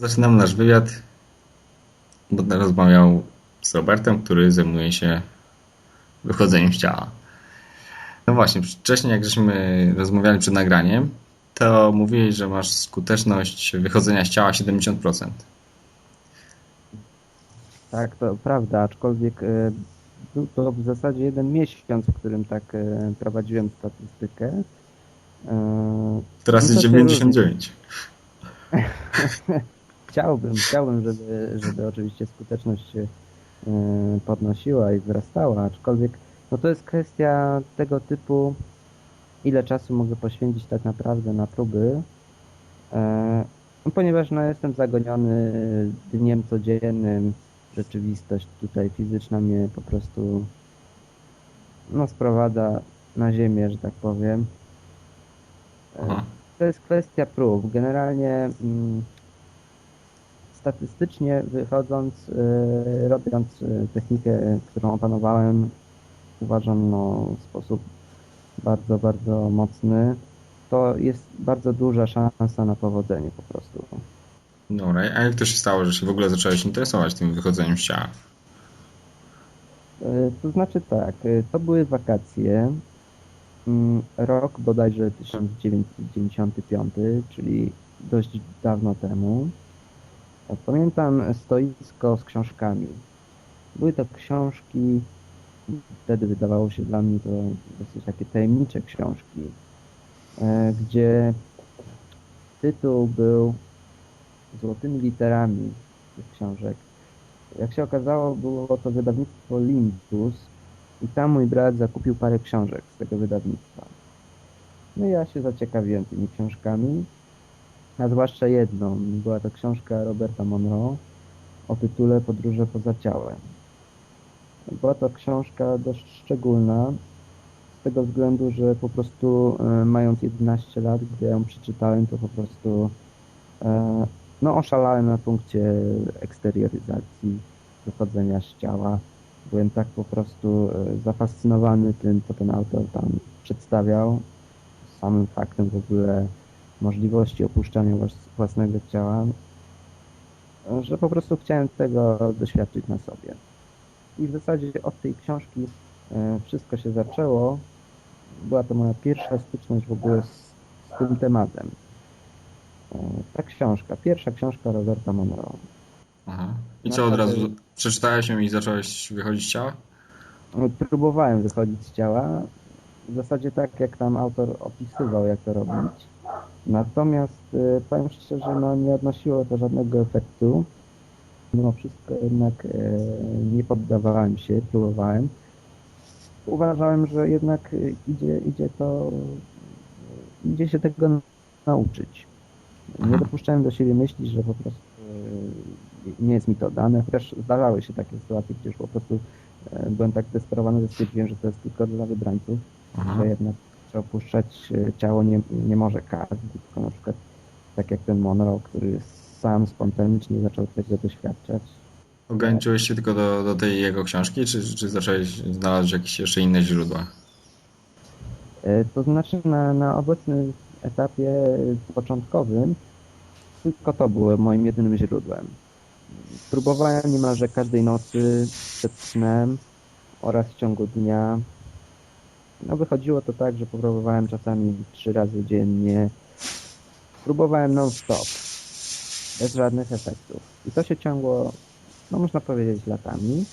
Zaczynam nasz wywiad. Będę rozmawiał z Robertem, który zajmuje się wychodzeniem z ciała. No właśnie, wcześniej jak żeśmy rozmawiali przed nagraniem, to mówiłeś, że masz skuteczność wychodzenia z ciała 70%. Tak, to prawda, aczkolwiek e, był to w zasadzie jeden miesiąc, w którym tak e, prowadziłem statystykę. E, Teraz jest to się 99. Chciałbym, chciałbym, żeby, żeby oczywiście skuteczność się e, podnosiła i wzrastała, aczkolwiek no to jest kwestia tego typu, ile czasu mogę poświęcić tak naprawdę na próby, e, no ponieważ no, jestem zagoniony dniem codziennym, rzeczywistość tutaj fizyczna mnie po prostu no, sprowadza na ziemię, że tak powiem. E. To jest kwestia prób. Generalnie mm, statystycznie wychodząc, e, robiąc e, technikę, którą opanowałem, uważam no, w sposób bardzo, bardzo mocny, to jest bardzo duża szansa na powodzenie po prostu. Dobra, a jak to się stało, że się w ogóle zacząłeś interesować tym wychodzeniem z ciała? E, To znaczy tak, to były wakacje, mm, rok bodajże 1995, czyli dość dawno temu. Pamiętam stoisko z książkami. Były to książki, wtedy wydawało się dla mnie to dosyć takie tajemnicze książki, e, gdzie tytuł był złotymi literami tych książek. Jak się okazało, było to wydawnictwo Limbus i tam mój brat zakupił parę książek z tego wydawnictwa. No i ja się zaciekawiłem tymi książkami, a zwłaszcza jedną. Była to książka Roberta Monroe o tytule Podróże poza ciałem. Była to książka dość szczególna, z tego względu, że po prostu e, mając 11 lat, gdy ją przeczytałem, to po prostu e, no oszalałem na punkcie eksterioryzacji, wychodzenia z ciała. Byłem tak po prostu e, zafascynowany tym, co ten autor tam przedstawiał, samym faktem w ogóle możliwości opuszczania włas- własnego ciała, e, że po prostu chciałem tego doświadczyć na sobie. I w zasadzie od tej książki e, wszystko się zaczęło. Była to moja pierwsza styczność w ogóle z, z tym tematem. E, Ta książka, pierwsza książka Roberta Monroe. Aha. I co, od razu przeczytałeś ją i zacząłeś wychodzić z ciała? Próbowałem wychodzić z ciała, w zasadzie tak jak tam autor opisywał, jak to robić. Natomiast e, powiem szczerze, no nie odnosiło to żadnego efektu. Mimo wszystko jednak e, nie poddawałem się, próbowałem. Uważałem, że jednak e, idzie, idzie to, idzie się tego nauczyć. Nie Mhm. dopuszczałem do siebie myśli, że po prostu e, nie jest mi to dane, chociaż zdarzały się takie sytuacje, gdzie już po prostu byłem tak zdesperowany, że stwierdziłem, że to jest tylko dla wybrańców, Aha. że jednak że opuszczać e, ciało nie, nie może każdy, tylko na przykład tak jak ten Monroe, który sam spontanicznie zaczął tego doświadczać. Ograniczyłeś się tylko do, do tej jego książki, czy, czy zacząłeś znaleźć jakieś jeszcze inne źródła? E, To znaczy na, na obecnym etapie początkowym tylko to było moim jedynym źródłem. Próbowałem niemalże każdej nocy przed snem oraz w ciągu dnia. No wychodziło to tak, że próbowałem czasami trzy razy dziennie. Próbowałem non-stop, bez żadnych efektów. I to się ciągło, no można powiedzieć, latami.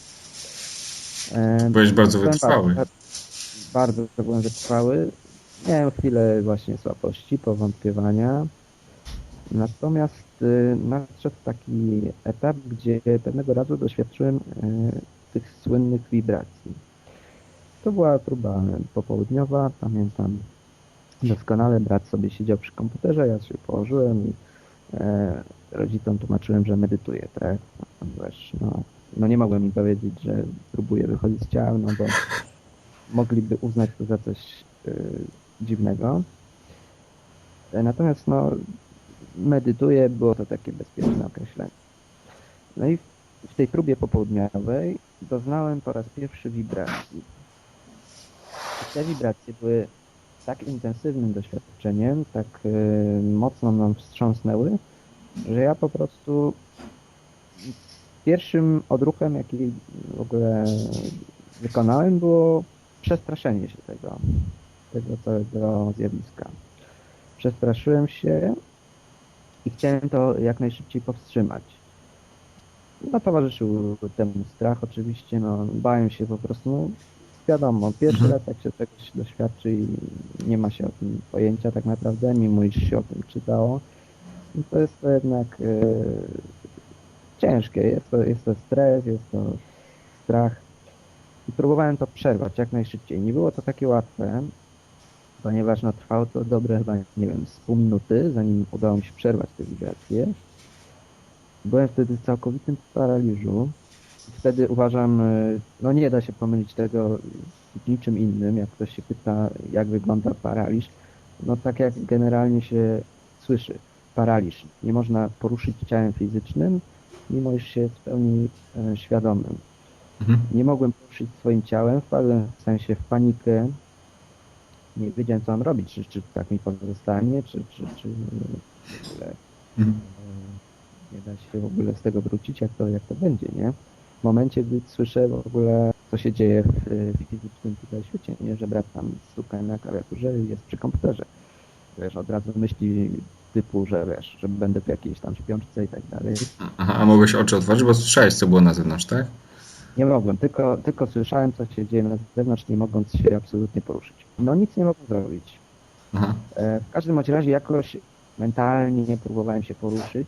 E, Byłeś bardzo wytrwały. tak, Bardzo byłem wytrwały. Miałem chwilę właśnie słabości, powątpiewania. Natomiast y, nadszedł taki etap, gdzie pewnego razu doświadczyłem y, tych słynnych wibracji. To była próba popołudniowa, pamiętam doskonale. Brat sobie siedział przy komputerze, ja się położyłem i e, rodzicom tłumaczyłem, że medytuję, tak? Ponieważ no, no nie mogłem im powiedzieć, że próbuję wychodzić z ciała, no bo mogliby uznać to za coś y, dziwnego. E, Natomiast no, medytuję, było to takie bezpieczne określenie. No i w tej próbie popołudniowej doznałem po raz pierwszy wibracji. Te wibracje były tak intensywnym doświadczeniem, tak y, mocno nam wstrząsnęły, że ja po prostu pierwszym odruchem, jaki w ogóle wykonałem, było przestraszenie się tego, tego całego zjawiska. Przestraszyłem się i chciałem to jak najszybciej powstrzymać. No, towarzyszył temu strach oczywiście, no, bałem się po prostu, no, wiadomo, pierwszy Mhm. raz jak się czegoś doświadczy i nie ma się o tym pojęcia tak naprawdę, mimo iż się o tym czytało, to jest to jednak e, ciężkie, jest to, jest to stres, jest to strach i próbowałem to przerwać jak najszybciej. Nie było to takie łatwe, ponieważ no, trwało to dobre chyba, nie wiem, z pół minuty, zanim udało mi się przerwać te wibracje. Byłem wtedy w całkowitym paraliżu. Wtedy uważam, y, no nie da się pomylić tego z niczym innym, jak ktoś się pyta, jak wygląda paraliż. No tak jak generalnie się słyszy, paraliż. Nie można poruszyć ciałem fizycznym, mimo iż się w pełni e, świadomym. Mhm. Nie mogłem poruszyć swoim ciałem, wpadłem w sensie w panikę. Nie wiedziałem, co mam robić, czy, czy tak mi pozostanie, czy, czy, czy w ogóle Mhm. e, nie da się w ogóle z tego wrócić, jak to, jak to będzie, nie? W momencie, gdy słyszę w ogóle, co się dzieje w e, fizycznym tutaj świecie, nie? Że brat tam stuka na klawiaturze jest przy komputerze. Wiesz, od razu myśli typu, że wiesz, że będę w jakiejś tam śpiączce i tak dalej. Aha, a mogłeś oczy otworzyć, bo słyszałeś, co było na zewnątrz, tak? Nie mogłem, tylko, tylko słyszałem, co się dzieje na zewnątrz, nie mogąc się absolutnie poruszyć. No nic nie mogłem zrobić. Aha. E, W każdym bądź razie jakoś mentalnie próbowałem się poruszyć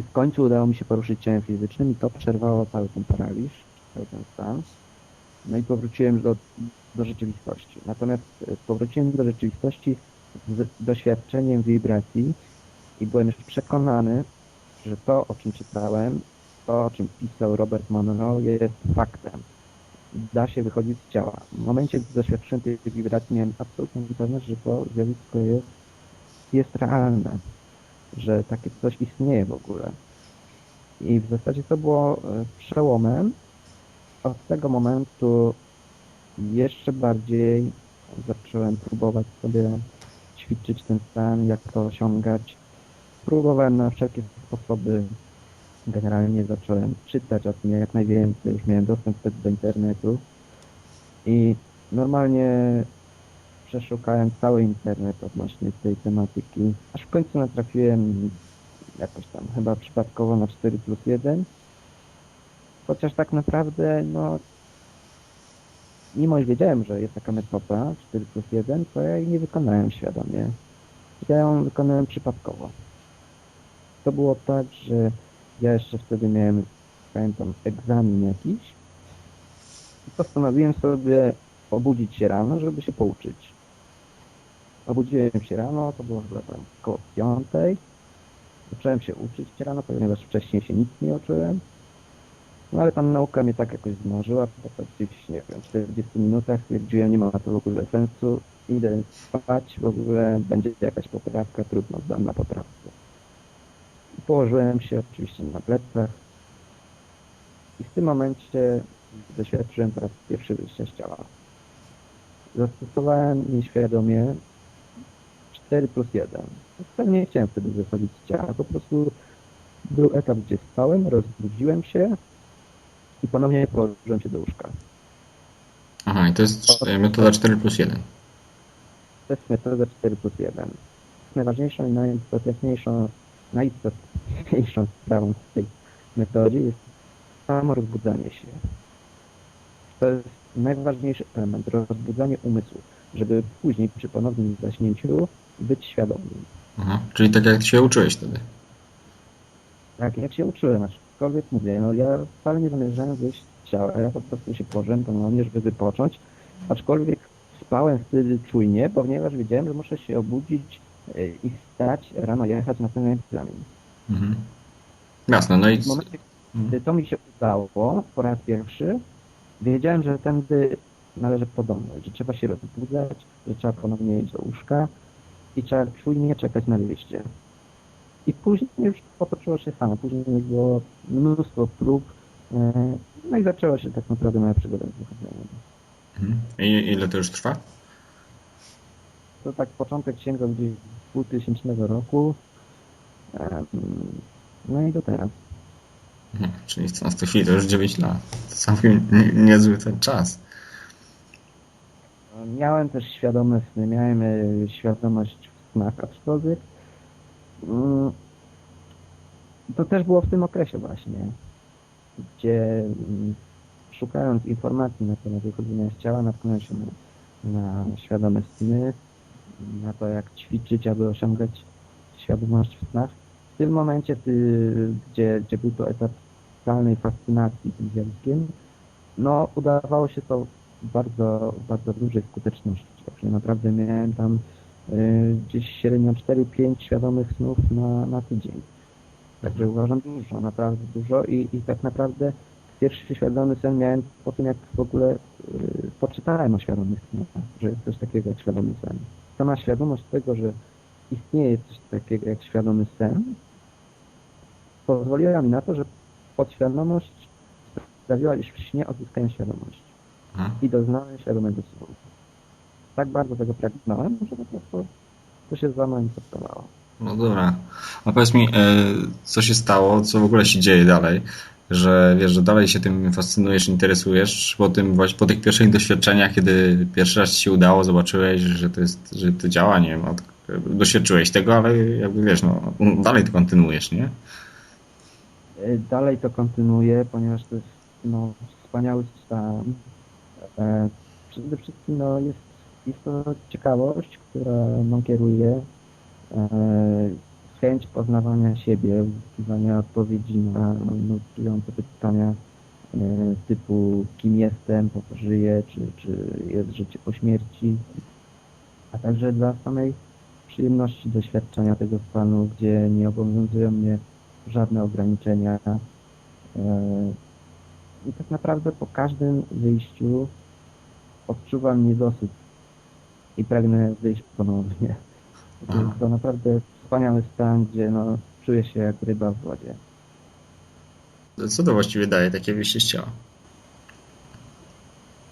i w końcu udało mi się poruszyć ciałem fizycznym i to przerwało cały ten paraliż, cały ten stan. No i powróciłem do, do rzeczywistości. Natomiast e, powróciłem do rzeczywistości z doświadczeniem wibracji i byłem już przekonany, że to, o czym czytałem, to, o czym pisał Robert Monroe, jest faktem. Da się wychodzić z ciała. W momencie, gdy doświadczyłem tej wibracji, miałem absolutną pewność, że to zjawisko jest, jest realne, że takie coś istnieje w ogóle. I w zasadzie to było e, przełomem. Od tego momentu jeszcze bardziej zacząłem próbować sobie ćwiczyć ten stan, jak to osiągać. Próbowałem na wszelkie sposoby. Generalnie zacząłem czytać o tym jak najwięcej. Już miałem dostęp do internetu. I normalnie przeszukałem cały internet odnośnie tej tematyki. Aż w końcu natrafiłem jakoś tam chyba przypadkowo na 4 plus 1. Chociaż tak naprawdę, no, mimo iż wiedziałem, że jest taka metoda 4 plus 1, to ja jej nie wykonałem świadomie. Ja ją wykonałem przypadkowo. To było tak, że ja jeszcze wtedy miałem, pamiętam, egzamin jakiś i postanowiłem sobie obudzić się rano, żeby się pouczyć. Obudziłem się rano, to było chyba tam około piątej. Zacząłem się uczyć rano, ponieważ wcześniej się nic nie uczyłem. No ale tam nauka mnie tak jakoś zmarzyła, po gdzieś, nie wiem, 40 minutach stwierdziłem, nie ma to w ogóle sensu, idę spać, w ogóle będzie jakaś poprawka, trudno, zdam na poprawkę. I położyłem się oczywiście na plecach i w tym momencie doświadczyłem po raz pierwszy wyjścia z ciała. Zastosowałem nieświadomie 4 plus 1. Wcale nie chciałem wtedy wychodzić z ciała, po prostu był etap, gdzie spałem, rozbudziłem się i ponownie położyłem się do łóżka. Aha, i to jest e, metoda 4 plus 1. To jest metoda 4 plus 1. Najważniejszą i najistotniejszą, najistotniejszą sprawą w tej metodzie jest samo rozbudzanie się. To jest najważniejszy element, rozbudzanie umysłu, żeby później przy ponownym zaśnięciu być świadomym. Aha, czyli tak jak się uczyłeś wtedy. Tak, jak się uczyłem, aczkolwiek mówię, no ja wcale nie zamierzałem wyjść z ciała, ja po prostu się położyłem ponownie, żeby wypocząć, aczkolwiek spałem wtedy czujnie, ponieważ wiedziałem, że muszę się obudzić y, i stać, rano jechać na ten egzamin. Mhm. Jasne, no i... W momencie, gdy to mi się udało po raz pierwszy, wiedziałem, że tędy należy podążać, że trzeba się rozbudzać, że trzeba ponownie iść do łóżka i trzeba czujnie czekać na wyjście. I później już potoczyło się samo. Później było mnóstwo prób, e, no i zaczęła się tak naprawdę moja przygoda z wychodzeniem. Mhm. I ile to już trwa? To tak początek sięgał gdzieś z 2000 roku. No i do teraz. Mhm, Czyli w tej chwili to już 9 lat. To całkiem nie- niezły ten czas. Miałem też świadome sny, miałem e, świadomość w snach, aczkolwiek mm, to też było w tym okresie właśnie, gdzie mm, szukając informacji na temat wychodzenia z ciała, natknąłem się na, na świadome sny, na to jak ćwiczyć, aby osiągać świadomość w snach. W tym momencie, ty, gdzie, gdzie był to etap totalnej fascynacji tym zjawiskiem, no udawało się to bardzo, bardzo dużej skuteczności. Także naprawdę miałem tam y, gdzieś średnio 4-5 świadomych snów na, na tydzień. Także uważam dużo, naprawdę dużo i, i tak naprawdę pierwszy świadomy sen miałem po tym, jak w ogóle y, poczytałem o świadomych snach, że jest coś takiego jak świadomy sen. Sama świadomość tego, że istnieje coś takiego jak świadomy sen, pozwoliła mi na to, że podświadomość sprawiła, iż w śnie odzyskałem świadomość Mhm. i doznałem świadomego snu. Tak bardzo tego pragnąłem, że po prostu to się zamanifestowało. No dobra. A powiedz mi, e, co się stało, co w ogóle się dzieje dalej? Że wiesz, że dalej się tym fascynujesz, interesujesz po tym właśnie, po tych pierwszych doświadczeniach, kiedy pierwszy raz ci się udało, zobaczyłeś, że to jest, że to działa, nie wiem, od, doświadczyłeś tego, ale jakby wiesz, no dalej to kontynuujesz, nie? Y, Dalej to kontynuuję, ponieważ to jest no, wspaniały stan. E, Przede wszystkim no, jest, jest to ciekawość, która mną kieruje. E, Chęć poznawania siebie, uzyskiwania odpowiedzi na nurtujące pytania e, typu kim jestem, po co żyję, czy, czy jest życie po śmierci, a także dla samej przyjemności doświadczenia tego stanu, gdzie nie obowiązują mnie żadne ograniczenia. I tak naprawdę po każdym wyjściu odczuwam niedosyt i pragnę wyjść ponownie. Jest to naprawdę wspaniały stan, gdzie no, czuję się jak ryba w wodzie. Co to właściwie daje takie wyjście z ciała?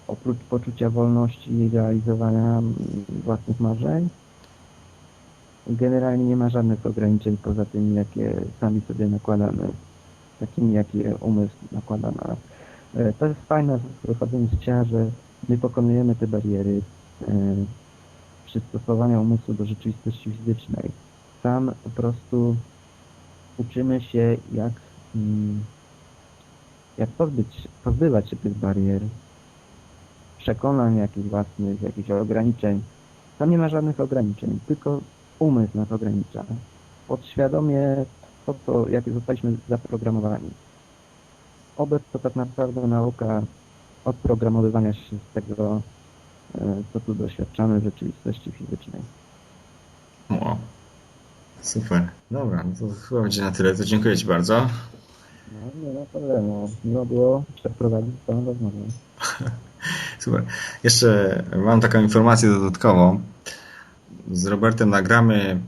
Oprócz poczucia wolności i realizowania własnych marzeń, generalnie nie ma żadnych ograniczeń poza tymi, jakie sami sobie nakładamy, takimi, jakie umysł nakłada na nas. E, To jest fajne w wychodzeniu z ciała, że my pokonujemy te bariery e, przystosowania umysłu do rzeczywistości fizycznej. Tam po prostu uczymy się, jak, mm, jak pozbyć, pozbywać się tych barier, przekonań jakichś własnych, jakichś ograniczeń. Tam nie ma żadnych ograniczeń, tylko umysł nas ogranicza. Podświadomie to, co, jak zostaliśmy zaprogramowani. Obec to tak naprawdę nauka odprogramowywania się z tego, e, co tu doświadczamy w rzeczywistości fizycznej. O, super. Dobra, no to chyba będzie na tyle. To dziękuję Ci bardzo. No, nie ma problemu. Miło było przeprowadzić tą rozmowę. Super. Jeszcze mam taką informację dodatkową. Z Robertem nagramy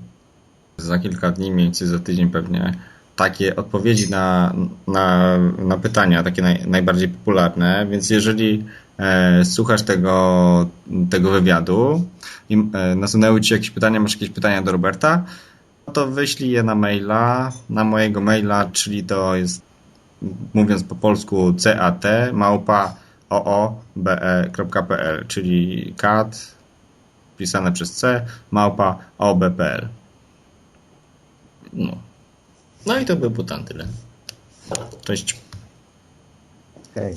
za kilka dni, mniej więcej za tydzień pewnie, takie odpowiedzi na, na, na pytania, takie naj, najbardziej popularne. Więc jeżeli e, słuchasz tego, tego wywiadu i e, nasunęły Ci jakieś pytania, masz jakieś pytania do Roberta, to wyślij je na maila, na mojego maila, czyli to jest, mówiąc po polsku, cat małpa oobe.pl, czyli cat pisane przez c małpa oob.pl. No. No i to by było tam tyle. Cześć. Okej.